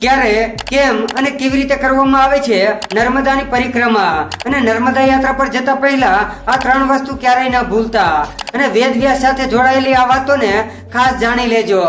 ક્યારે, કેમ અને કેવી રીતે કરવામાં આવે છે નર્મદાની પરિક્રમા? અને નર્મદા યાત્રા પર જતા પહેલા આ ત્રણ વસ્તુ ક્યારેય ન ભૂલતા. અને વેદ સાથે જોડાયેલી આ વાતોને ખાસ જાણી લેજો.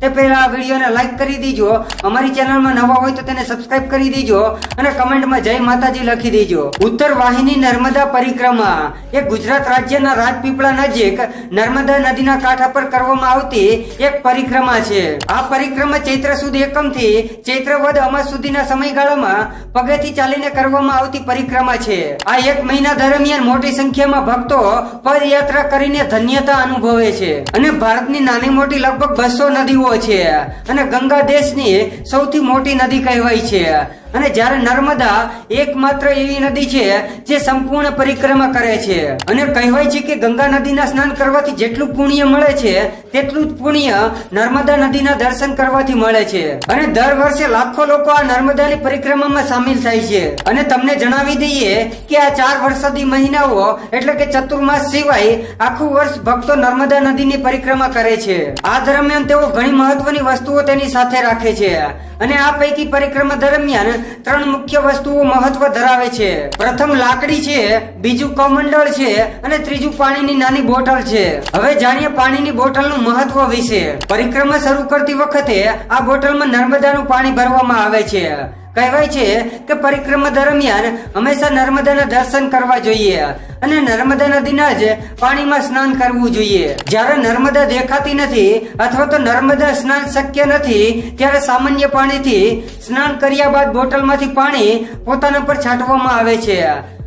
તે પહેલા આ વિડીયોને લાઈક કરી દીજો. અમારી ચેનલમાં નવા હોય તો તેને સબસ્ક્રાઇબ કરી દીજો અને કમેન્ટમાં જય માતાજી લખી દીજો. ઉત્તર વાહિની નર્મદા પરિક્રમા. એ ગુજરાત રાજ્યના રાજપીપળા નજીક નર્મદા નદીના કાંઠા પર કરવામાં આવતી એક પરિક્રમા છે. આ પરિક્રમા ચૈત્ર સુદ એકમથી ચૈત્ર વદ અમાસ સુધીના સમયગાળામાં પગેથી ચાલીને કરવામાં આવતી પરિક્રમા છે. આ એક મહિના દરમિયાન મોટી સંખ્યામાં ભક્તો પદયાત્રા કરીને ધન્યતા અનુભવે છે. અને ભારતની નાની મોટી લગભગ બસો નદીઓ છે. અને ગંગા દેશની સૌથી મોટી નદી કહેવાય છે. અને જ્યારે નર્મદા એકમાત્ર એવી નદી છે, જે સંપૂર્ણ પરિક્રમા કરે છે. અને કહેવાય છે કે ગંગા નદીના સ્નાન કરવાથી જેટલું પુણ્ય મળે છે, તેટલું જ પુણ્ય નર્મદા નદીના દર્શન કરવાથી મળે છે. અને દર વર્ષે લાખો લોકો આ નર્મદાની પરિક્રમામાં સામેલ થાય છે. અને તમને જણાવી દઈએ કે આ ચાર વરસાદી મહિનાઓ, એટલે કે ચતુર્માસ સિવાય આખું વર્ષ ભક્તો નર્મદા નદીની પરિક્રમા કરે છે. આ દરમિયાન તેઓ ઘણી મહત્વની વસ્તુઓ તેની સાથે રાખે છે. અને આ પૈકી પરિક્રમા દરમિયાન ત્રણ મુખ્ય વસ્તુઓ મહત્વ ધરાવે છે. પ્રથમ લાકડી છે, બીજું કમંડળ છે અને ત્રીજું પાણીની નાની બોટલ છે. હવે જાણીએ પાણીની બોટલનું મહત્વ વિશે. પરિક્રમા શરૂ કરતી વખતે આ બોટલમાં નર્મદાનું પાણી ભરવામાં આવે છે. કહેવાય છે કે પરિક્રમા દરમિયાન હંમેશા નર્મદાના દર્શન કરવા જોઈએ અને નર્મદા નદીના જ પાણીમાં સ્નાન કરવું જોઈએ. જ્યારે નર્મદા દેખાતી નથી અથવા તો નર્મદા સ્નાન શક્ય નથી, ત્યારે સામાન્ય પાણીથી સ્નાન કર્યા બાદ બોટલમાંથી પાણી પોતાના પર છાંટવામાં આવે છે.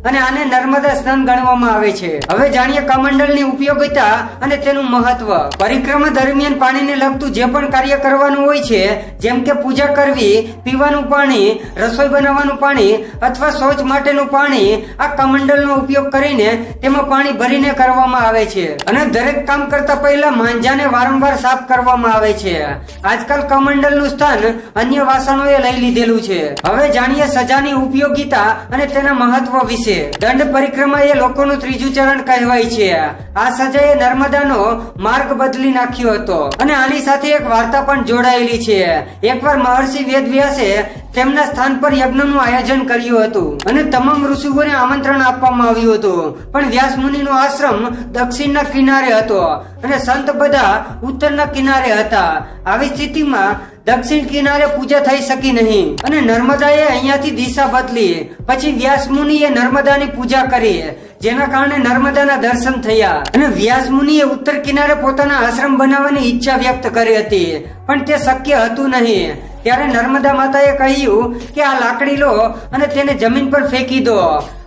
અને આને નર્મદા સ્નાન ગણવામાં આવે છે. હવે જાણીએ કમંડલની ઉપયોગિતા અને તેનું મહત્વ. પરિક્રમા દરમિયાન પાણીને લગતું જે પણ કાર્ય કરવાનું હોય છે, જેમ કે પૂજા કરવી, પીવાનું પાણી, રસોઈ બનાવવાનું પાણી અથવા શૌચ માટેનું પાણી, આ કમંડલનો ઉપયોગ કરીને તેમાં પાણી ભરીને કરવામાં આવે છે. અને દરેક કામ કરતા પહેલા માંજાને વારંવાર સાફ કરવામાં આવે છે. આજકાલ કમંડલનું સ્થાન અન્ય વાસણોએ લઈ લીધેલું છે. હવે જાણીએ સજાની ઉપયોગિતા અને તેના મહત્વ વિશે. દંડ પરિક્રમા એ લોકોનું ત્રીજું ચરણ કહેવાય છે. આ સજાએ નર્મદાનો માર્ગ બદલી નાખ્યો હતો. અને આની સાથે એક વાર્તા પણ જોડાયેલી છે. એકવાર મહર્ષિ વેદવ્યાસે તેમના સ્થાન પર યજ્ઞનું આયોજન કર્યું હતું અને તમામ ઋષિઓને આમંત્રણ આપવામાં આવ્યું હતું. પણ વ્યાસ મુનિનો આશ્રમ દક્ષિણના કિનારે હતો અને સંત બધા ઉત્તરના કિનારે હતા. આવી સ્થિતિમાં દક્ષિણ કિનારે પૂજા થઈ શકી નહીં અને નર્મદાએ અહીંયાથી દિશા બદલી. પછી વ્યાસ મુનિએ નર્મદાની પૂજા કરી, જેના કારણે નર્મદાના દર્શન થયા. અને વ્યાસ મુનિએ ઉત્તર કિનારે પોતાના આશ્રમ બનાવવાની ઈચ્છા વ્યક્ત કરી હતી, પણ તે શક્ય હતું નહીં. ત્યારે નર્મદા માતાએ કહ્યું કે આ લાકડી લો અને તેને જમીન પર ફેંકી દો.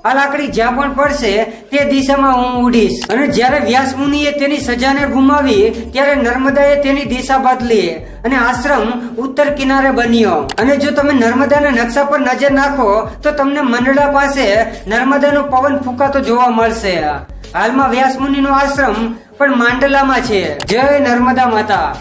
આ લાકડી જ્યાં પણ પડશે તે દિશામાં હું ઉડીશ. અને જ્યારે વ્યાસ મુનિએ તેની સજાને ગુમાવી, ત્યારે નર્મદાએ તેની દિશા બદલી અને આશ્રમ ઉત્તર કિનારે બન્યો. અને જો તમે નર્મદાના નકશા પર નજર નાખો, તો તમને મંડળા પાસે નર્મદાનો પવન ફૂંકાતો જોવા મળશે. હાલમાં વ્યાસ મુનિનો આશ્રમ પણ માંડલામાં છે. જય નર્મદા માતા.